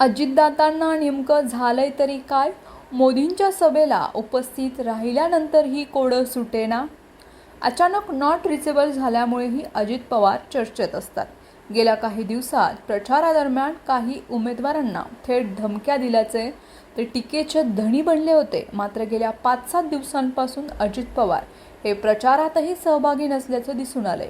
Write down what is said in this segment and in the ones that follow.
अजितदादांना नेमकं झालंय तरी काय? मोदींच्या सभेला उपस्थित राहिल्यानंतरही कोडं सुटेना? अचानक नॉट रिचेबल झाल्यामुळेही अजित पवार चर्चेत असतात. गेल्या काही दिवसात प्रचारादरम्यान काही उमेदवारांना थेट धमक्या दिल्याचे ते टीकेचे धणी बनले होते. मात्र गेल्या पाच सात दिवसांपासून अजित पवार हे प्रचारातही सहभागी नसल्याचं दिसून आले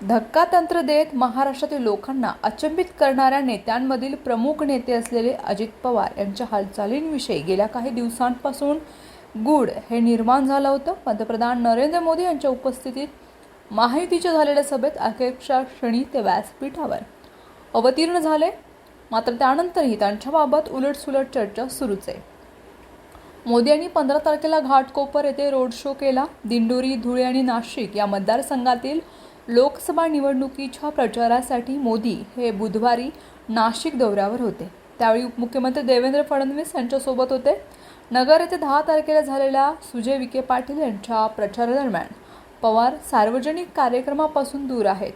धक्का तंत्र देत महाराष्ट्रातील लोकांना अचंबित करणाऱ्या नेत्यांमधील प्रमुख नेते असलेले अजित पवार यांच्या हालचालींविषयी गेल्या काही दिवसांपासून गूढ हे निर्माण झालं होतं. पंतप्रधान नरेंद्र मोदी यांच्या उपस्थितीत माहितीच्या झालेल्या सभेत अखेरच्या क्षणी ते व्यासपीठावर अवतीर्ण झाले. मात्र त्यानंतरही त्यांच्याबाबत उलटसुलट चर्चा सुरूच आहे. मोदी यांनी पंधरा तारखेला घाटकोपर येथे रोड शो केला. दिंडोरी धुळे आणि नाशिक या मतदारसंघातील लोकसभा निवडणुकीच्या प्रचारासाठी मोदी हे बुधवारी नाशिक दौऱ्यावर होते. त्यावेळी उपमुख्यमंत्री देवेंद्र फडणवीस यांच्यासोबत होते. नगर येथे दहा तारखेला झालेल्या सुजय विखे पाटील यांच्या प्रचारादरम्यान पवार सार्वजनिक कार्यक्रमापासून दूर आहेत.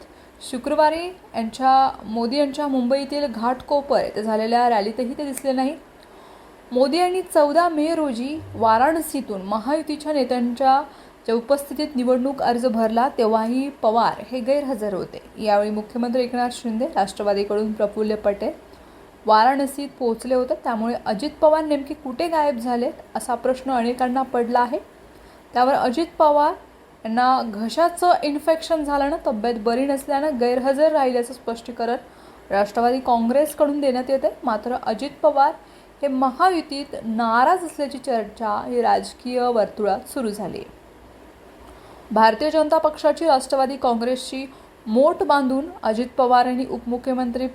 शुक्रवारी यांच्या मोदी यांच्या मुंबईतील घाटकोपर येथे झालेल्या रॅलीतही ते दिसले नाही. मोदी यांनी चौदा मे रोजी वाराणसीतून महायुतीच्या नेत्यांच्या ज्या उपस्थितीत निवडणूक अर्ज भरला तेव्हाही पवार हे गैरहजर होते. यावेळी मुख्यमंत्री एकनाथ शिंदे राष्ट्रवादीकडून प्रफुल्ल पटेल वाराणसीत पोहोचले होते. त्यामुळे अजित पवार नेमके कुठे गायब झालेत असा प्रश्न अनेकांना पडला आहे. त्यावर अजित पवार यांना घशाचं इन्फेक्शन झाल्यानं तब्येत बरी नसल्यानं गैरहजर राहिल्याचं स्पष्टीकरण राष्ट्रवादी काँग्रेसकडून देण्यात येते मात्र अजित पवार हे महायुतीत नाराज असल्याची चर्चा ही राजकीय वर्तुळात सुरू झाली आहे भारतीय जनता पक्षाची राष्ट्रवादी काँग्रेसची मोठ बांधून अजित पवार यांनी उपमुख्यमंत्री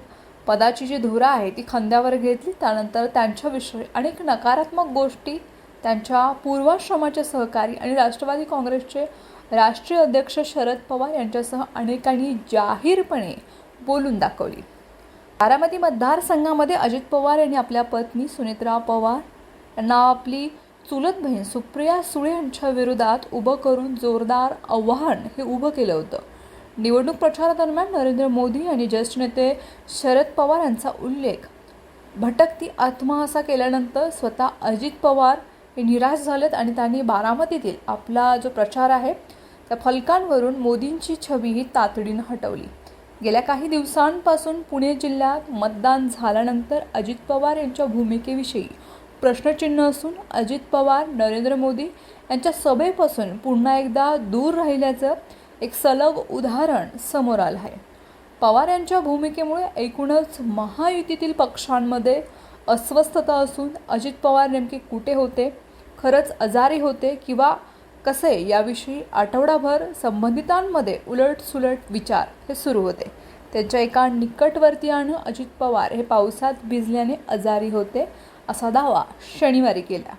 पदाची जी धुरा आहे ती खांद्यावर घेतली. त्यानंतर त्यांच्याविषयी अनेक नकारात्मक गोष्टी त्यांच्या पूर्वाश्रमाचे सहकारी आणि राष्ट्रवादी काँग्रेसचे राष्ट्रीय अध्यक्ष शरद पवार यांच्यासह अनेकांनी जाहीरपणे बोलून दाखवली. बारामती मतदारसंघामध्ये अजित पवार यांनी आपल्या पत्नी सुनेत्रा पवार यांना आपली चुलत बहीण सुप्रिया सुळे यांच्या विरोधात उभं करून जोरदार आव्हान हे उभं केलं होतं. निवडणूक प्रचारादरम्यान नरेंद्र मोदी आणि ज्येष्ठ नेते शरद पवार यांचा उल्लेख. भटकती आत्मा असा केल्यानंतर स्वतः अजित पवार हे निराश झालेत आणि त्यांनी बारामतीतील आपला जो प्रचार आहे त्या फलकांवरून मोदींची छबी ही तातडीनं हटवली. गेल्या काही दिवसांपासून पुणे जिल्ह्यात मतदान झाल्यानंतर अजित पवार यांच्या भूमिकेविषयी प्रश्नचिन्ह असून अजित पवार नरेंद्र मोदी यांच्या सभेपासून पुन्हा एकदा दूर राहिल्याचं एक सलग उदाहरण समोर आलं आहे. पवार यांच्या भूमिकेमुळे एकूणच महायुतीतील पक्षांमध्ये अस्वस्थता असून अजित पवार नेमके कुठे होते खरंच आजारी होते किंवा कसे याविषयी आठवडाभर संबंधितांमध्ये उलटसुलट विचार हे सुरू होते. त्यांच्या एका निकटवर्तीयानं अजित पवार हे पावसात भिजल्याने आजारी होते असा दावा शनिवारी केला.